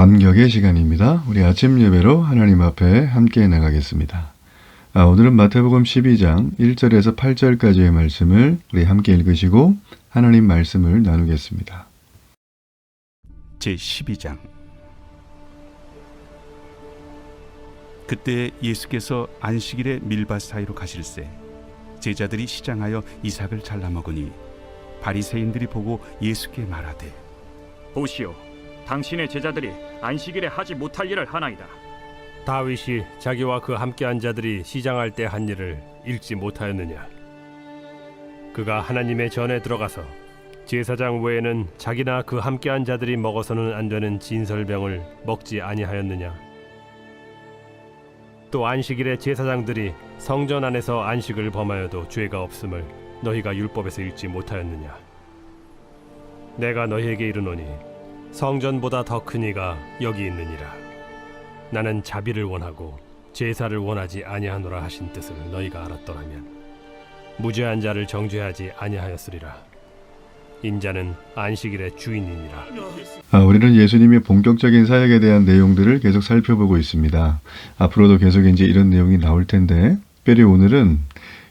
감격의 시간입니다. 우리 아침 예배로 하나님 앞에 함께 나가겠습니다. 아, 오늘은 마태복음 12장 1절에서 8절까지의 말씀을 우리 함께 읽으시고 하나님 말씀을 나누겠습니다. 제 12장 그때 예수께서 안식일에 밀밭 사이로 가실새 제자들이 시장하여 이삭을 잘라 먹으니 바리새인들이 보고 예수께 말하되 보시오, 당신의 제자들이 안식일에 하지 못할 일을 하나이다. 다윗이 자기와 그 함께한 자들이 시장할 때 한 일을 읽지 못하였느냐? 그가 하나님의 전에 들어가서 제사장 외에는 자기나 그 함께한 자들이 먹어서는 안 되는 진설병을 먹지 아니하였느냐? 또 안식일에 제사장들이 성전 안에서 안식을 범하여도 죄가 없음을 너희가 율법에서 읽지 못하였느냐? 내가 너희에게 이르노니 성전보다 더 큰 이가 여기 있느니라. 나는 자비를 원하고 제사를 원하지 아니하노라 하신 뜻을 너희가 알았더라면 무죄한 자를 정죄하지 아니하였으리라. 인자는 안식일의 주인이니라. 아, 우리는 예수님의 본격적인 사역에 대한 내용들을 계속 살펴보고 있습니다. 앞으로도 계속 이제 이런 내용이 나올 텐데, 특별히 오늘은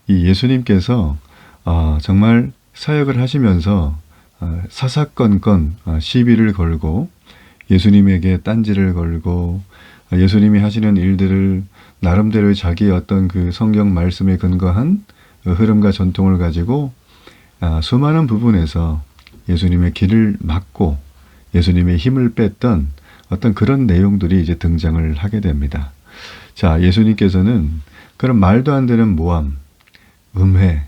이 예수님께서 아, 정말 사역을 하시면서 아, 사사건건 아, 시비를 걸고 예수님에게 딴지를 걸고 아, 예수님이 하시는 일들을 나름대로의 자기의 어떤 그 성경 말씀에 근거한 그 흐름과 전통을 가지고 아, 수많은 부분에서 예수님의 길을 막고 예수님의 힘을 뺐던 어떤 그런 내용들이 이제 등장을 하게 됩니다. 자, 예수님께서는 그런 말도 안 되는 모함, 음해,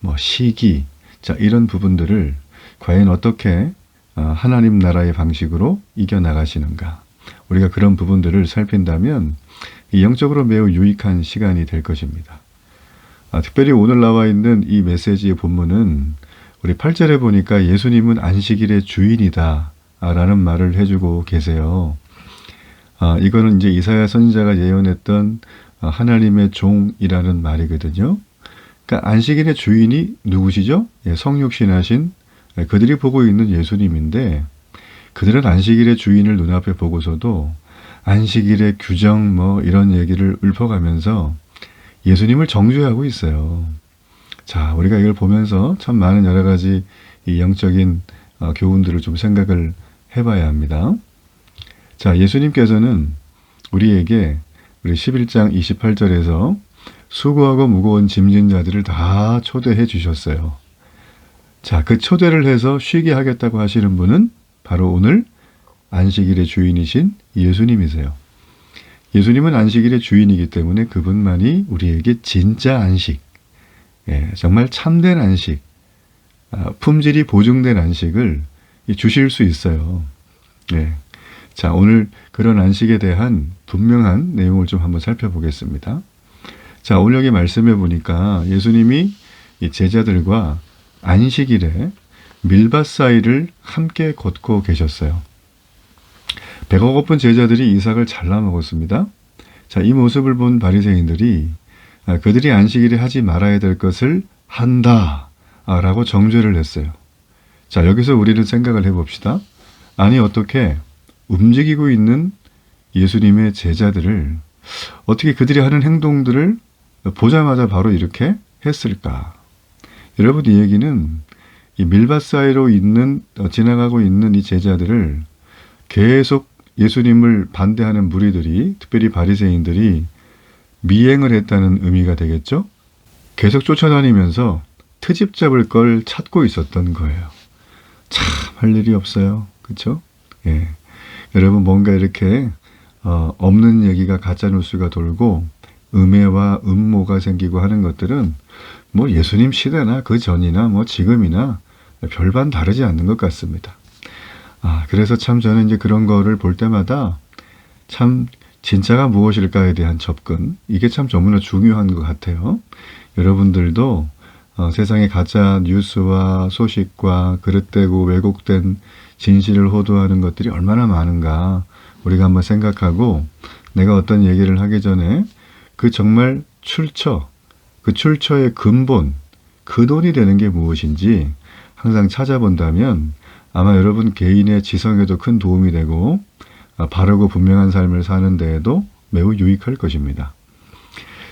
뭐 시기, 자, 이런 부분들을 과연 어떻게 어, 하나님 나라의 방식으로 이겨나가시는가. 우리가 그런 부분들을 살핀다면 이 영적으로 매우 유익한 시간이 될 것입니다. 아, 특별히 오늘 나와 있는 이 메시지의 본문은 우리 8절에 보니까 예수님은 안식일의 주인이다 라는 말을 해주고 계세요. 아, 이거는 이제 이사야 선지자가 예언했던 아, 하나님의 종이라는 말이거든요. 그러니까 안식일의 주인이 누구시죠? 예, 성육신하신 예, 그들이 보고 있는 예수님인데 그들은 안식일의 주인을 눈앞에 보고서도 안식일의 규정 뭐 이런 얘기를 읊어가면서 예수님을 정죄하고 있어요. 자, 우리가 이걸 보면서 참 많은 여러 가지 이 영적인 어, 교훈들을 좀 생각을 해봐야 합니다. 자, 예수님께서는 우리에게 우리 11장 28절에서 수고하고 무거운 짐진 자들을 다 초대해 주셨어요. 자, 그 초대를 해서 쉬게 하겠다고 하시는 분은 바로 오늘 안식일의 주인이신 예수님이세요. 예수님은 안식일의 주인이기 때문에 그분만이 우리에게 진짜 안식, 예, 정말 참된 안식, 아, 품질이 보증된 안식을 주실 수 있어요. 예. 자, 오늘 그런 안식에 대한 분명한 내용을 좀 한번 살펴보겠습니다. 자, 오늘 여기 말씀해 보니까 예수님이 이 제자들과 안식일에 밀밭 사이를 함께 걷고 계셨어요. 배가 고픈 제자들이 이삭을 잘라 먹었습니다. 자, 이 모습을 본 바리새인들이 아, 그들이 안식일에 하지 말아야 될 것을 한다 라고 정죄를 했어요. 자, 여기서 우리는 생각을 해봅시다. 아니, 어떻게 움직이고 있는 예수님의 제자들을 어떻게 그들이 하는 행동들을 보자마자 바로 이렇게 했을까? 여러분, 이 얘기는 이 밀밭 사이로 있는, 어, 지나가고 있는 이 제자들을 계속 예수님을 반대하는 무리들이, 특별히 바리새인들이 미행을 했다는 의미가 되겠죠? 계속 쫓아다니면서 트집 잡을 걸 찾고 있었던 거예요. 참 할 일이 없어요. 그렇죠? 예. 여러분 뭔가 이렇게 어, 없는 얘기가 가짜 뉴스가 돌고 음해와 음모가 생기고 하는 것들은 뭐 예수님 시대나 그 전이나 뭐 지금이나 별반 다르지 않는 것 같습니다. 아, 그래서 참 저는 이제 그런 거를 볼 때마다 참 진짜가 무엇일까에 대한 접근, 이게 참 너무나 중요한 것 같아요. 여러분들도 어, 세상의 가짜 뉴스와 소식과 그릇되고 왜곡된 진실을 호도하는 것들이 얼마나 많은가 우리가 한번 생각하고 내가 어떤 얘기를 하기 전에 그 정말 출처, 그 출처의 근본, 그 돈이 되는 게 무엇인지 항상 찾아본다면 아마 여러분 개인의 지성에도 큰 도움이 되고 아, 바르고 분명한 삶을 사는 데에도 매우 유익할 것입니다.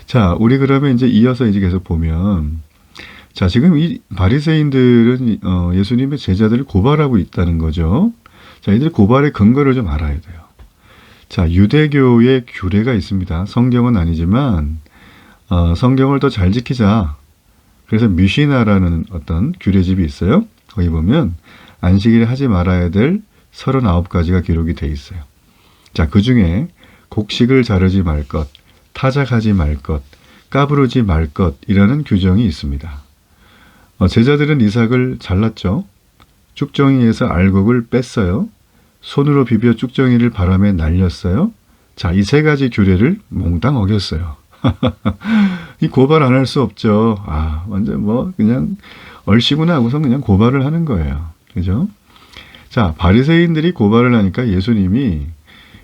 자, 우리 그러면 이제 이어서 이제 계속 보면 자, 지금 이 바리새인들은 어, 예수님의 제자들을 고발하고 있다는 거죠. 자, 이들 고발의 근거를 좀 알아야 돼요. 자, 유대교의 규례가 있습니다. 성경은 아니지만 어, 성경을 더 잘 지키자. 그래서 미시나라는 어떤 규례집이 있어요. 거기 보면 안식일에 하지 말아야 될 39가지가 기록이 돼 있어요. 자, 그 중에 곡식을 자르지 말 것, 타작하지 말 것, 까부르지 말 것이라는 규정이 있습니다. 어, 제자들은 이삭을 잘랐죠. 쭉정이에서 알곡을 뺐어요. 손으로 비벼 쭉정이를 바람에 날렸어요. 자, 이 세 가지 규례를 몽땅 어겼어요. 이 고발 안 할 수 없죠. 아, 완전 뭐 그냥 얼씨구나 하고서 그냥 고발을 하는 거예요. 그죠? 자, 바리새인들이 고발을 하니까 예수님이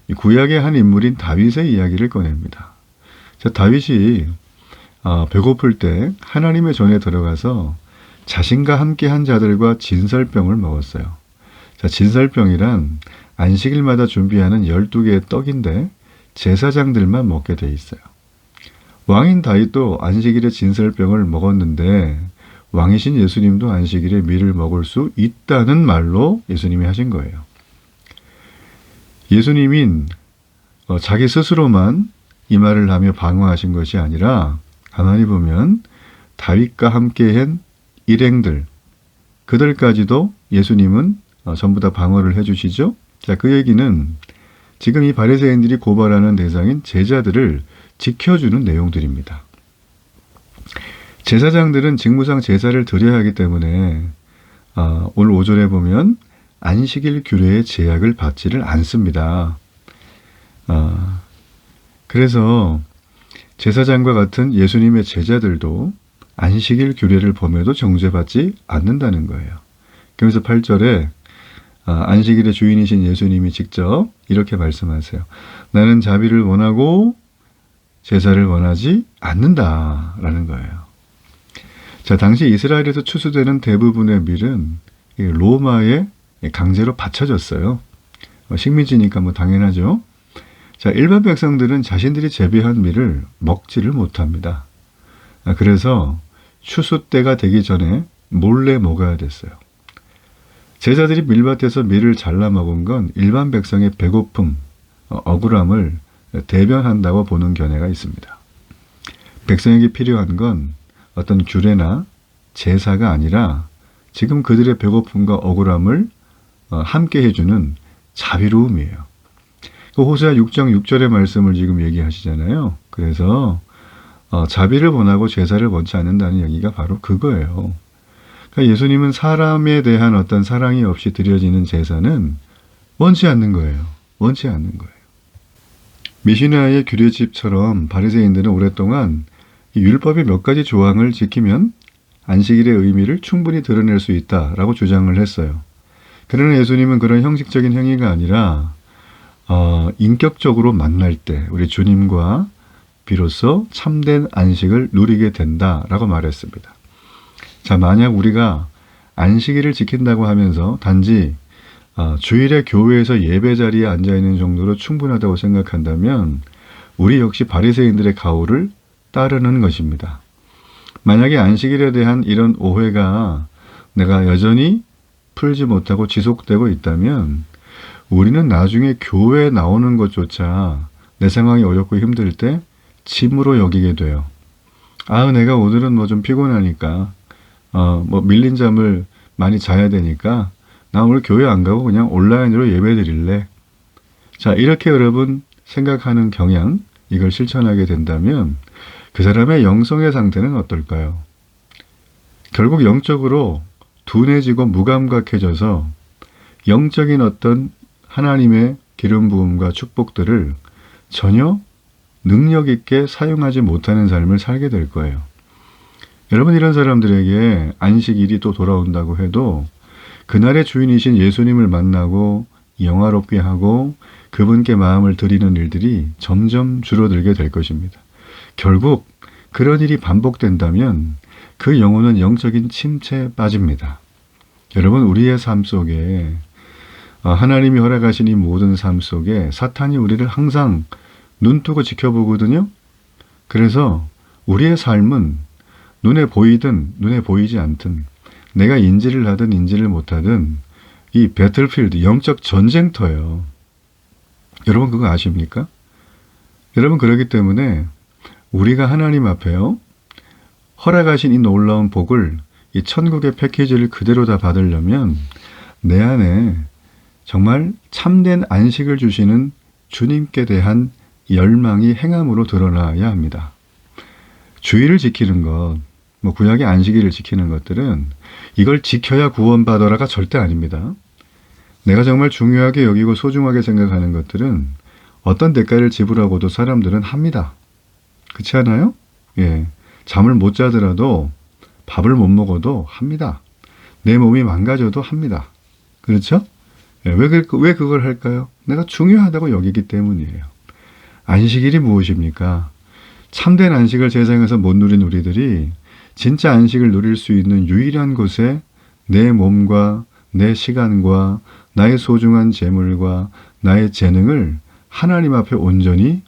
이 구약의 한 인물인 다윗의 이야기를 꺼냅니다. 자, 다윗이 아, 배고플 때 하나님의 전에 들어가서 자신과 함께 한 자들과 진설병을 먹었어요. 자, 진설병이란 안식일마다 준비하는 12개의 떡인데 제사장들만 먹게 돼 있어요. 왕인 다윗도 안식일에 진설병을 먹었는데 왕이신 예수님도 안식일에 밀을 먹을 수 있다는 말로 예수님이 하신 거예요. 예수님인 어, 자기 스스로만 이 말을 하며 방어하신 것이 아니라 가만히 보면 다윗과 함께한 일행들 그들까지도 예수님은 어, 전부 다 방어를 해주시죠. 자, 그 얘기는 지금 이 바리새인들이 고발하는 대상인 제자들을 지켜주는 내용들입니다. 제사장들은 직무상 제사를 드려야 하기 때문에 아, 오늘 오전에 보면 안식일 규례의 제약을 받지를 않습니다. 아, 그래서 제사장과 같은 예수님의 제자들도 안식일 규례를 범해도 정죄받지 않는다는 거예요. 그래서 8절에 아, 안식일의 주인이신 예수님이 직접 이렇게 말씀하세요. 나는 자비를 원하고 제사를 원하지 않는다라는 거예요. 자, 당시 이스라엘에서 추수되는 대부분의 밀은 이 로마에 강제로 바쳐졌어요. 어, 식민지니까 뭐 당연하죠. 자, 일반 백성들은 자신들이 재배한 밀을 먹지를 못합니다. 아, 그래서 추수 때가 되기 전에 몰래 먹어야 됐어요. 제자들이 밀밭에서 밀을 잘라 먹은 건 일반 백성의 배고픔, 어, 억울함을 대변한다고 보는 견해가 있습니다. 백성에게 필요한 건 어떤 규례나 제사가 아니라 지금 그들의 배고픔과 억울함을 어, 함께 해주는 자비로움이에요. 그 호세아 6장 6절의 말씀을 지금 얘기하시잖아요. 그래서 어, 자비를 원하고 제사를 원치 않는다는 얘기가 바로 그거예요. 그러니까 예수님은 사람에 대한 어떤 사랑이 없이 드려지는 제사는 원치 않는 거예요. 원치 않는 거예요. 미시나의 규례집처럼 바리새인들은 오랫동안 이 율법의 몇 가지 조항을 지키면 안식일의 의미를 충분히 드러낼 수 있다라고 주장을 했어요. 그러나 예수님은 그런 형식적인 행위가 아니라 어, 인격적으로 만날 때 우리 주님과 비로소 참된 안식을 누리게 된다라고 말했습니다. 자, 만약 우리가 안식일을 지킨다고 하면서 단지 어, 주일에 교회에서 예배 자리에 앉아 있는 정도로 충분하다고 생각한다면 우리 역시 바리새인들의 가오를 따르는 것입니다. 만약에 안식일에 대한 이런 오해가 내가 여전히 풀지 못하고 지속되고 있다면 우리는 나중에 교회에 나오는 것조차 내 상황이 어렵고 힘들 때 짐으로 여기게 돼요. 아, 내가 오늘은 뭐 좀 피곤하니까, 어, 뭐 밀린 잠을 많이 자야 되니까, 나 오늘 교회 안 가고 그냥 온라인으로 예배 드릴래. 자, 이렇게 여러분 생각하는 경향, 이걸 실천하게 된다면 그 사람의 영성의 상태는 어떨까요? 결국 영적으로 둔해지고 무감각해져서 영적인 어떤 하나님의 기름 부음과 축복들을 전혀 능력 있게 사용하지 못하는 삶을 살게 될 거예요. 여러분 이런 사람들에게 안식일이 또 돌아온다고 해도 그날의 주인이신 예수님을 만나고 영화롭게 하고 그분께 마음을 드리는 일들이 점점 줄어들게 될 것입니다. 결국 그런 일이 반복된다면 그 영혼은 영적인 침체에 빠집니다. 여러분 우리의 삶 속에 아, 하나님이 허락하신 이 모든 삶 속에 사탄이 우리를 항상 눈뜨고 지켜보거든요. 그래서 우리의 삶은 눈에 보이든 눈에 보이지 않든 내가 인지를 하든 인지를 못하든 이 배틀필드 영적 전쟁터예요. 여러분 그거 아십니까? 여러분 그러기 때문에 우리가 하나님 앞에요. 허락하신 이 놀라운 복을 이 천국의 패키지를 그대로 다 받으려면 내 안에 정말 참된 안식을 주시는 주님께 대한 열망이 행함으로 드러나야 합니다. 주의를 지키는 것, 뭐 구약의 안식일을 지키는 것들은 이걸 지켜야 구원받아라가 절대 아닙니다. 내가 정말 중요하게 여기고 소중하게 생각하는 것들은 어떤 대가를 지불하고도 사람들은 합니다. 그렇지 않아요? 예. 잠을 못 자더라도 밥을 못 먹어도 합니다. 내 몸이 망가져도 합니다. 그렇죠? 예, 왜, 그, 왜 그걸 할까요? 내가 중요하다고 여기기 때문이에요. 안식일이 무엇입니까? 참된 안식을 세상에서 못 누린 우리들이 진짜 안식을 누릴 수 있는 유일한 곳에 내 몸과 내 시간과 나의 소중한 재물과 나의 재능을 하나님 앞에 온전히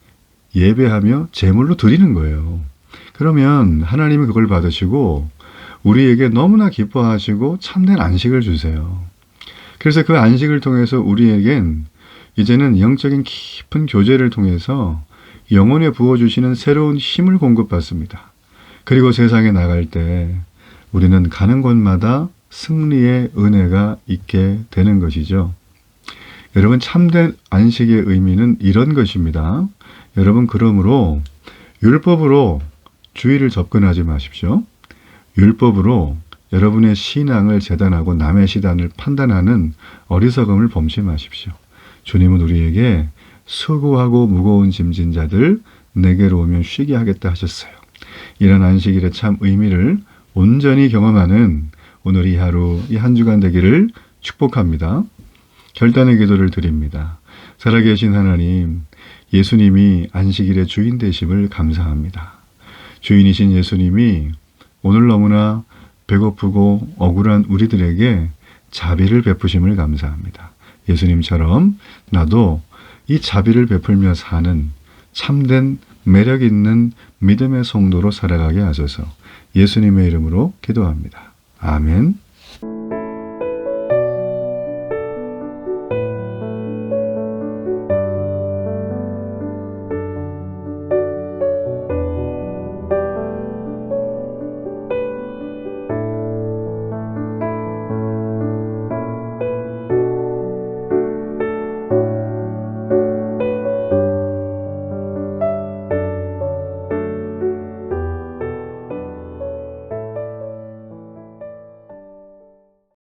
예배하며 제물로 드리는 거예요. 그러면 하나님이 그걸 받으시고 우리에게 너무나 기뻐하시고 참된 안식을 주세요. 그래서 그 안식을 통해서 우리에겐 이제는 영적인 깊은 교제를 통해서 영혼에 부어주시는 새로운 힘을 공급받습니다. 그리고 세상에 나갈 때 우리는 가는 곳마다 승리의 은혜가 있게 되는 것이죠. 여러분 참된 안식의 의미는 이런 것입니다. 여러분 그러므로 율법으로 주의를 접근하지 마십시오. 율법으로 여러분의 신앙을 재단하고 남의 시단을 판단하는 어리석음을 범치 마십시오. 주님은 우리에게 수고하고 무거운 짐진 자들 내게로 오면 쉬게 하겠다 하셨어요. 이런 안식일의 참 의미를 온전히 경험하는 오늘 이 하루, 이 한 주간 되기를 축복합니다. 결단의 기도를 드립니다. 살아계신 하나님, 예수님이 안식일의 주인 되심을 감사합니다. 주인이신 예수님이 오늘 너무나 배고프고 억울한 우리들에게 자비를 베푸심을 감사합니다. 예수님처럼 나도 이 자비를 베풀며 사는 참된 매력 있는 믿음의 성도로 살아가게 하소서 예수님의 이름으로 기도합니다. 아멘.